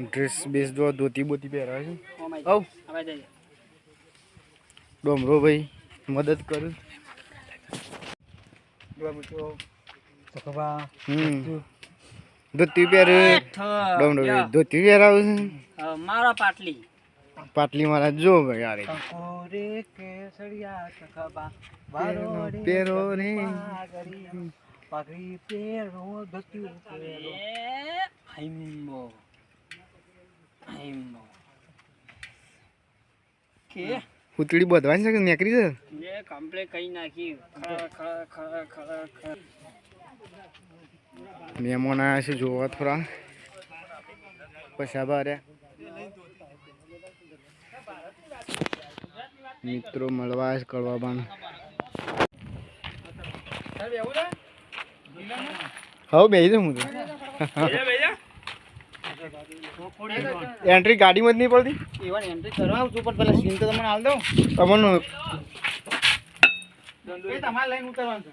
Dress બેસ જો ધોતી બોતી પહેરાવે છે આવ. ડોમરો ભાઈ મદદ કરું. હમ. ધોતી પહેરે. ડોમરો ભાઈ ધોતી પહેરાવે છે. મારા પાટલી. પાટલી મારા જો ભાઈ ચકબા વારોડી પેરો રે. પાઘડી પેરો ધોતી પેરો કે? પૂતળી બધવાની છે કે નીકળી છે? જે કમ્પ્લે કઈ નાખી. મહેમાન આવ્યા છે જોવા થોડા. પૈસા બાર્યા મિત્રો મળવા જ કરવા પણ હવે બેસી જાઉં હું તો. એન્ટ્રી ગાડીમાં જ નહીં પડતી? ઇવન એન્ટ્રી કરવા આવું પણ પેલા સીન તો તમને હાલ દઉં. તમને તમારે લઈને ઉતરવાનું છે.